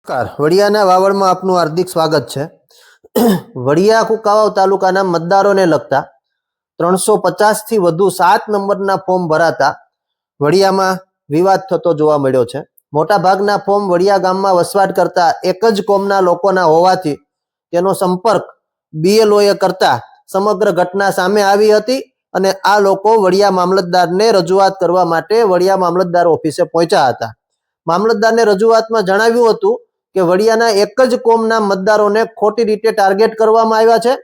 નમસ્કાર. વડિયાના વાવડમાં આપનું હાર્દિક સ્વાગત છે. વડિયા કુકાવાવ તાલુકાના મતદારોને લગતા ત્રણસો પચાસથી વધુ સાત નંબરના ફોર્મ ભરાતા વડિયામાં વિવાદ થતો જોવા મળ્યો છે. મોટા ભાગના ફોર્મ વડિયા ગામમાં વસવાટ કરતા એક જ કોમના લોકોના હોવાથી તેનો સંપર્ક બીએલઓએ કરતા સમગ્ર ઘટના સામે આવી હતી અને આ લોકો વડિયા મામલતદારને રજૂઆત કરવા માટે વડિયા મામલતદાર ઓફિસે પહોંચ્યા હતા. મામલતદારને રજૂઆતમાં જણાવ્યું હતું કે વડિયાના એક જ કોમના મતદારોને ખોટી રીતે ટાર્ગેટ કરવામાં આવ્યા છે.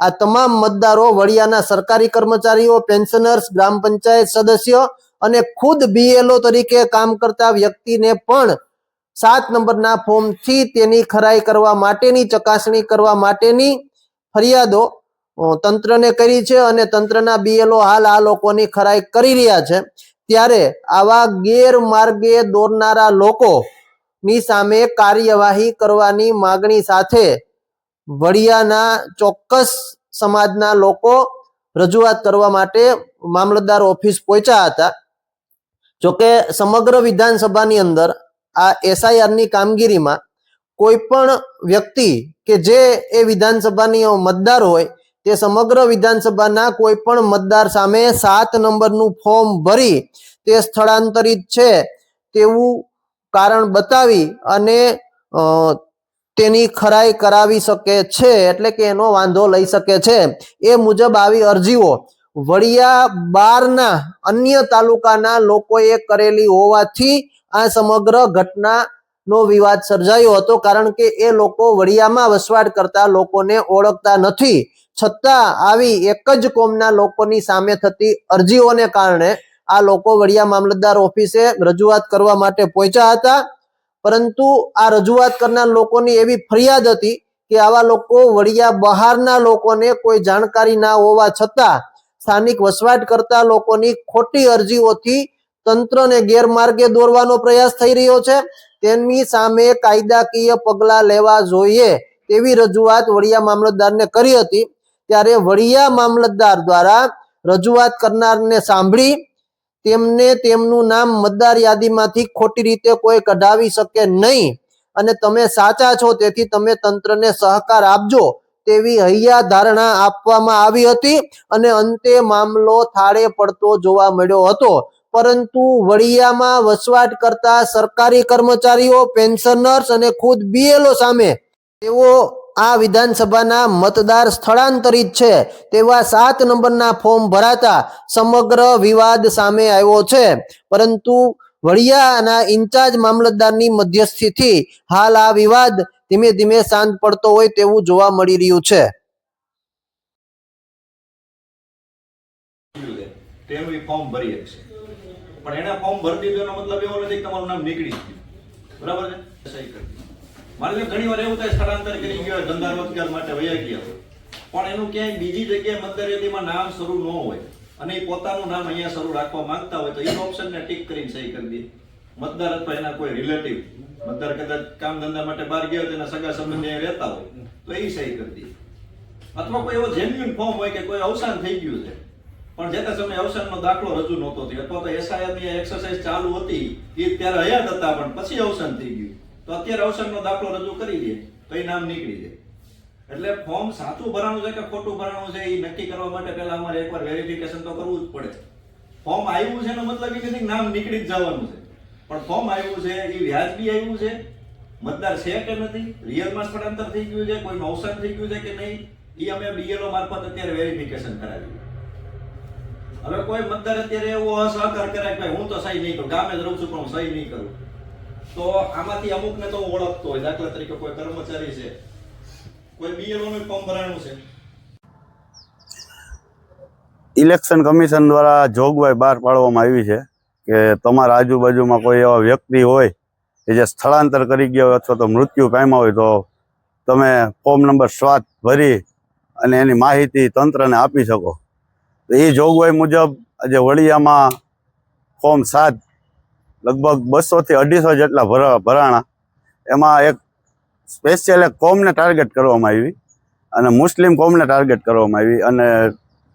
આ તમામ મતદારો વડિયાના સરકારી કર્મચારીઓ પેન્શનર્સ ગ્રામ પંચાયત સદસ્યો અને ખુદ બીએલઓ તરીકે કામ કરતા વ્યક્તિને પણ સાત નંબરના ફોર્મથી તેની ખરાઈ કરવા માટેની, ચકાસણી કરવા માટેની ફરિયાદો તંત્રને કરી છે અને તંત્રના બીએલઓ હાલ આ લોકોની ખરાઈ કરી રહ્યા છે. ત્યારે આવા ગેરમાર્ગે દોરનારા લોકો ની સામે કાર્યવાહી કરવાની માગણી સાથે વડિયાના ચોક્કસ સમાજના લોકો રજૂઆત કરવા માટે મામલતદાર ઓફિસ પહોંચ્યા હતા. જોકે સમગ્ર વિધાનસભાની અંદર આ એસઆઈઆરની કામગીરીમાં કોઈ પણ વ્યક્તિ કે જે એ વિધાનસભાની મતદાર હોય, તે સમગ્ર વિધાનસભાના કોઈ પણ મતદાર સામે સાત નંબરનું ફોર્મ ભરી તે સ્થળાંતરિત છે તેવું કારણ બતાવી અને તેની ખરાઈ કરાવી શકે છે, એટલે કે એનો વાંધો લઈ શકે છે. એ મુજબ આવી અરજીઓ વડિયા બારના અન્ય તાલુકાના લોકોએ કરેલી હોવાથી આ સમગ્ર ઘટના નો વિવાદ સર્જાયો હતો, કારણ કે એ લોકો વડિયામાં વસવાટ કરતા લોકોને ઓળખતા નથી. છતાં આવી એક જ કોમના લોકોની સામે થતી અરજીઓને કારણે આ લોકો વડિયા મામલતદાર ઓફિસે રજૂઆત કરવા માટે પહોંચ્યા હતા. પરંતુ આ રજૂઆત કરનાર લોકોની એવી ફરિયાદ હતી કે આવા લોકો વડિયા બહારના લોકોને કોઈ જાણકારી ના હોવા છતાં સ્થાનિક વસવાટ કરતા લોકોની ખોટી અરજીઓથી તંત્રને ગેરમાર્ગે દોરવાનો પ્રયાસ થઈ રહ્યો છે. તેમની સામે કાયદાકીય પગલાં લેવા જોઈએ તેવી રજૂઆત વડિયા મામલતદારને કરી હતી. ત્યારે વડિયા મામલતદાર દ્વારા રજૂઆત કરનારને સાંભળી તેમને તેમનું નામ મતદાર યાદીમાંથી ખોટી રીતે કોઈ કઢાવી શકે નહીં. અને તમે સાચા છો, તેથી તમે તંત્રને સહકાર આપજો તેવી હૈયા ધારણા આપવામાં આવી હતી અને અંતે મામલો થાળે પડતો જોવા મળ્યો હતો. પરંતુ વડિયામાં વસવાટ કરતા સરકારી કર્મચારીઓ, પેન્શનર્સ અને ખુદ બીએલઓ સામે તેઓ આ વિધાનસભાના મતદાર સ્થળાંતરિત છે તેવા સાત નંબરના ફોર્મ ભરાતા સમગ્ર વિવાદ સામે આવ્યો છે. પરંતુ વડિયાના ઇન્ચાર્જ મામલતદારની મધ્યસ્થીથી હાલ આ વિવાદ ધીમે ધીમે શાંત પડતો હોય તેવું જોવા મળી રહ્યું છે. પણ એના ફોર્મ ભરી મતલબ એવો નથી તમારું નામ નીકળી ગયું. બરાબર છે? સહી કરી લો ઘણી વાર એવું થાય, સ્થળાંતર કરી ગયો ધંધા રોજગાર માટે વયા ગયા. પણ એનું ક્યાંય બીજી જગ્યાએ મતદાર નામ શરૂ ન હોય અને એ પોતાનું નામ અહીંયા શરૂ રાખવા માંગતા હોય તો એ ઓપ્શનને ટીક કરીને સહી કરી દે. મતદાર અથવા એના કોઈ રિલેટિવ, મતદાર કદાચ કામ ધંધા માટે બહાર ગયા હોય તેના સગા સંબંધી રહેતા હોય, તો એ સહી કરી દે. અથવા કોઈ એવો જેન્યુઅન ફોર્મ હોય કે કોઈ અવસાન થઈ ગયું છે, પણ જે તે સમયે અવસાનનો દાખલો રજૂ નહોતો થયો, અથવા તો એસઆઈઆરની એક્સરસાઇઝ ચાલુ હતી, એ ત્યારે હયાત હતા, પણ પછી અવસાન થઈ ગયું. તો અત્યારે અવસરનો દાખલો રજૂ કરી દે, તો એ નામ નીકળી જાય એટલે ફોર્મ સાચું ભરાણું છે કે ખોટું ભરાણું છે, એ નક્કી કરવા માટે પહેલા અમારે એકવાર વેરિફિકેશન તો કરવું જ પડે. ફોર્મ આવ્યું છે એનો મતલબ એ નથી નામ નીકળી જ જવાનું છે. પણ ફોર્મ આવ્યું છે, એ વ્યાજબી આવ્યું છે? મતદાર છે કે નથી? રિયલમાં સ્થળાંતર થઈ ગયું છે? કોઈનું અવસાન થઈ ગયું છે કે નહીં? એ અમે બીએલઓ મારફત અત્યારે વેરિફિકેશન કરાવ્યું. હવે કોઈ મતદાર અત્યારે એવો અસહકાર કરે કે હું તો સહી નહીં કરું, ગામે જ રહું છું પણ હું સહી નહીં કરું. તો આમાંથી અમુકને તો ઓળખતો હોય. દાખલા તરીકે કોઈ કર્મચારી છે, કોઈ બીએલઓ ફોર્મ ભરાણું છે. ઇલેક્શન કમિશન દ્વારા જોગવાઈ બહાર પાડવામાં આવી છે કે તમારા આજુબાજુમાં કોઈ એવા વ્યક્તિ હોય કે જે સ્થળાંતર કરી ગયા હોય અથવા તો મૃત્યુ પામ્યા હોય તો તમે ફોર્મ નંબર સાત ભરી અને એની માહિતી તંત્રને આપી શકો. એ જોગવાઈ મુજબ આજે વડિયામાં ફોર્મ સાત લગભગ બસોથી અઢીસો જેટલા ભરા ભરાણા. એમાં એક સ્પેશિયલ એક કોમને ટાર્ગેટ કરવામાં આવી અને મુસ્લિમ કોમને ટાર્ગેટ કરવામાં આવી અને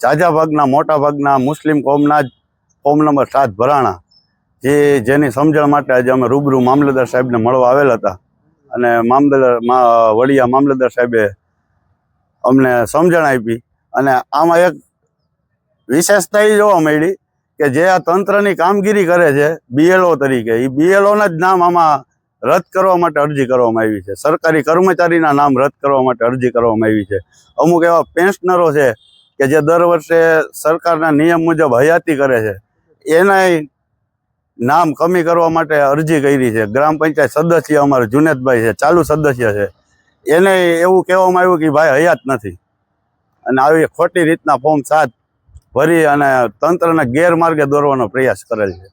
ઝાઝા ભાગના, મોટા ભાગના મુસ્લિમ કોમના જ કોમ નંબર સાત ભરાણા. જે, જેની સમજણ માટે આજે અમે રૂબરૂ મામલતદાર સાહેબને મળવા આવેલા હતા. અને મામલતદાર વડિયા મામલતદાર સાહેબે અમને સમજણ આપી. અને આમાં એક વિશેષતા એ જોવા મળી કે જે આ તંત્રની કામગીરી કરે છે બીએલઓ તરીકે એ બીએલઓના જ નામ આમાં રદ કરવા માટે અરજી કરવામાં આવી છે. સરકારી કર્મચારીના નામ રદ કરવા માટે અરજી કરવામાં આવી છે. અમુક એવા પેન્શનરો છે કે જે દર વર્ષે સરકારના નિયમ મુજબ હયાતી કરે છે એના નામ કમી કરવા માટે અરજી કરી છે. ગ્રામ પંચાયત સદસ્ય અમારે જુનેદભાઈ છે, ચાલુ સદસ્ય છે. એને એવું કહેવામાં આવ્યું કે ભાઈ હયાત નથી. અને આવી ખોટી રીતના ફોર્મ સાત ભરી અને તંત્રને ગેરમાર્ગે દોરવાનો પ્રયાસ કરેલ છે.